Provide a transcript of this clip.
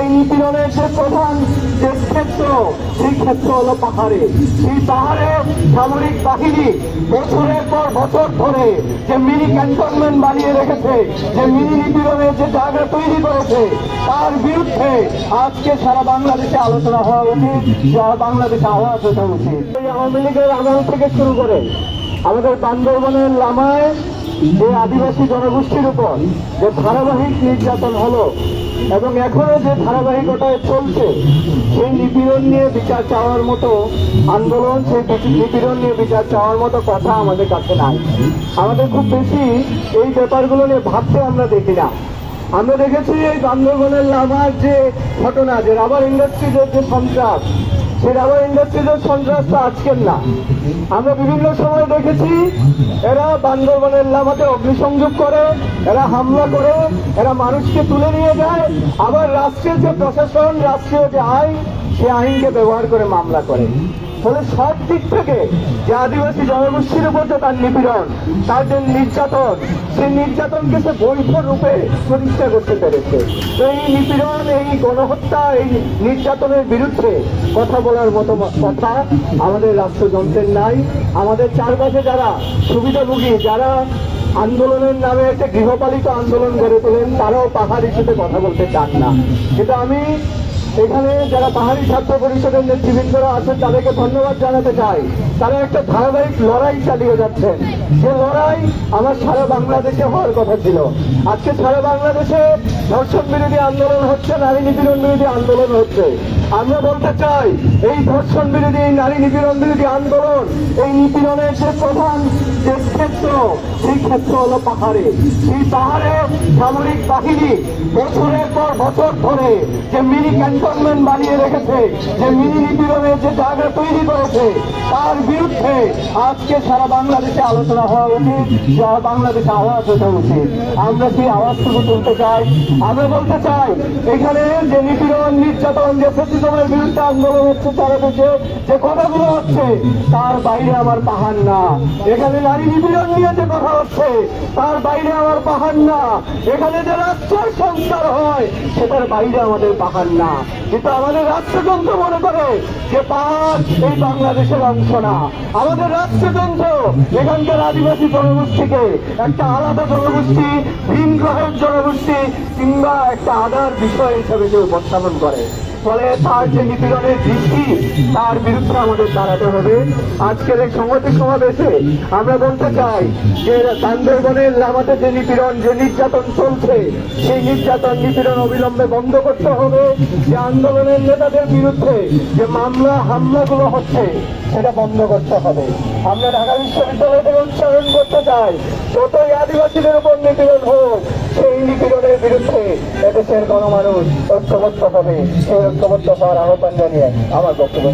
এই নিপীড়নের যে প্রধান যে ক্ষেত্র, সেই ক্ষেত্র হলো পাহাড়ে। সেই পাহাড়ে সামরিক বাহিনী বছরের পর বছর ধরে যে মিনি ক্যান্টনমেন্ট বানিয়ে রেখেছে, যে মিনি নিপীড়নের যে জায়গা তৈরি করেছে, তার বিরুদ্ধে আজকে সারা বাংলাদেশে আলোচনা হওয়া উচিত, সারা বাংলাদেশে আওয়াজ ওঠা উচিত। আওয়ামী লীগের আমল থেকে শুরু করে আমাদের বান্দরবনের লামায় যে আদিবাসী জনগোষ্ঠীর উপর যে ধারাবাহিক নির্যাতন হলো এবং এখনও যে ধারাবাহিকতায় চলছে, সেই নিপীড়ন নিয়ে বিচার চাওয়ার মতো আন্দোলন, সেই নিপীড়ন নিয়ে বিচার চাওয়ার মতো কথা আমাদের কাছে নাই। আমাদের খুব বেশি এই ব্যাপারগুলো নিয়ে ভাবতে আমরা দেখি না। আমরা দেখেছি এই বান্দরবনের লাভার যে ঘটনা, যে রাবার ইন্ডাস্ট্রিজের যে সন্ত্রাস সেই রাবার ইন্ডাস্ট্রিজের সন্ত্রাস তো আজকের না। আমরা বিভিন্ন সময় দেখেছি, এরা বান্দরবনের লামাতে অগ্নিসংযোগ করে, এরা হামলা করে, এরা মানুষকে তুলে নিয়ে যায়। আবার রাষ্ট্রীয় যে প্রশাসন, রাষ্ট্রীয় যে আইন, সে আইনকে ব্যবহার করে মামলা করে। ফলে সব দিক থেকে যে আদিবাসী জনগোষ্ঠীর উপর যে তার নিপীড়ন, তার যে নির্যাতন সেই নির্যাতনকে সে বৈধ রূপে প্রতিষ্ঠা করতে পেরেছে। তো এই নিপীড়ন, এই গণহত্যা, এই নির্যাতনের বিরুদ্ধে কথা বলার মতো কথা আমাদের রাষ্ট্রযন্ত্রের নাই। আমাদের চারপাশে যারা সুবিধাভোগী, যারা আন্দোলনের নামে একটা গৃহপালিত আন্দোলন গড়ে তোলেন, তারাও পাহাড় হিসেবে কথা বলতে চান না। কিন্তু আমি এখানে যারা পাহাড়ি ছাত্র পরিষদের নেতৃবৃন্দরা আছেন, তাদেরকে ধন্যবাদ জানাতে চাই। তারা একটা ধারাবাহিক লড়াই চালিয়ে যাচ্ছেন। যে লড়াই আমার সারা বাংলাদেশে হওয়ার কথা ছিল। আজকে সারা বাংলাদেশে ধর্ষণ বিরোধী আন্দোলন হচ্ছে, নারী নিপীড়ন বিরোধী আন্দোলন হচ্ছে। আমরা বলতে চাই, এই ধর্ষণ বিরোধী নারী নিপীড়ন বিরোধী আন্দোলন, এই নিপীড়নের যে প্রধান যে ক্ষেত্র সেই ক্ষেত্র হলো পাহাড়ে। সেই পাহাড়ে সামরিক বাহিনী বছরের পর বছর ধরে যে মিনি ক্যান্টনমেন্ট বানিয়ে রেখেছে, যে মিনি নিপীড়নের যে জায়গা তৈরি করেছে, তার বিরুদ্ধে আজকে সারা বাংলাদেশে আলোচনা হওয়া উচিত সারা বাংলাদেশে আওয়াজ ওঠা উচিত। আমরা সেই আওয়াজটুকু তুলতে চাই। আমরা বলতে চাই, এখানে যে নিপীড়ন, নির্যাতন, যে প্রতিক্রমের বিরুদ্ধে আন্দোলন হচ্ছে দেশে যে কথাগুলো হচ্ছে, তার বাইরে আমার পাহাড় না। এখানে নারী নিপীড়ন নিয়ে যে কথা হচ্ছে, তার বাইরে আমার পাহাড় না এখানে যে রাষ্ট্রের সংস্কার হয়, সেটার বাইরে আমাদের পাহাড় না কিন্তু আমাদের রাষ্ট্রযন্ত্র মনে করে যে পাহাড় এই বাংলাদেশের অংশ না। আমাদের রাষ্ট্রযন্ত্র এখানকার আদিবাসী জনগোষ্ঠীকে একটা আলাদা জনগোষ্ঠী ভিন গ্রহের জনগোষ্ঠী কিংবা একটা আদার বিষয় হিসেবে সে উপস্থাপন করে। ফলে তার যে নিপীড়নের দৃষ্টি, তার বিরুদ্ধে আমাদের দাঁড়াতে হবে। আজকের এই সংহতি সমাবেশে আমরা বলতে চাই যে বান্দরবনের লামাতে যে নিপীড়ন যে নির্যাতন চলছে, সেই নির্যাতন নিপীড়ন অবিলম্বে বন্ধ করতে হবে। যে আন্দোলনের নেতাদের বিরুদ্ধে যে মামলা, হামলাগুলো হচ্ছে, সেটা বন্ধ করতে হবে। আমরা ঢাকা বিশ্ববিদ্যালয় থেকে উচ্চারণ করতে চাই, যতই আদিবাসীদের উপর নিপীড়ন হোক, সেই নিপীড়নের বিরুদ্ধে এদেশের গণমানুষ ঐক্যবদ্ধ হবে। সেই ঐক্যবদ্ধ হওয়ার আহ্বান জানিয়ে আমার বক্তব্য।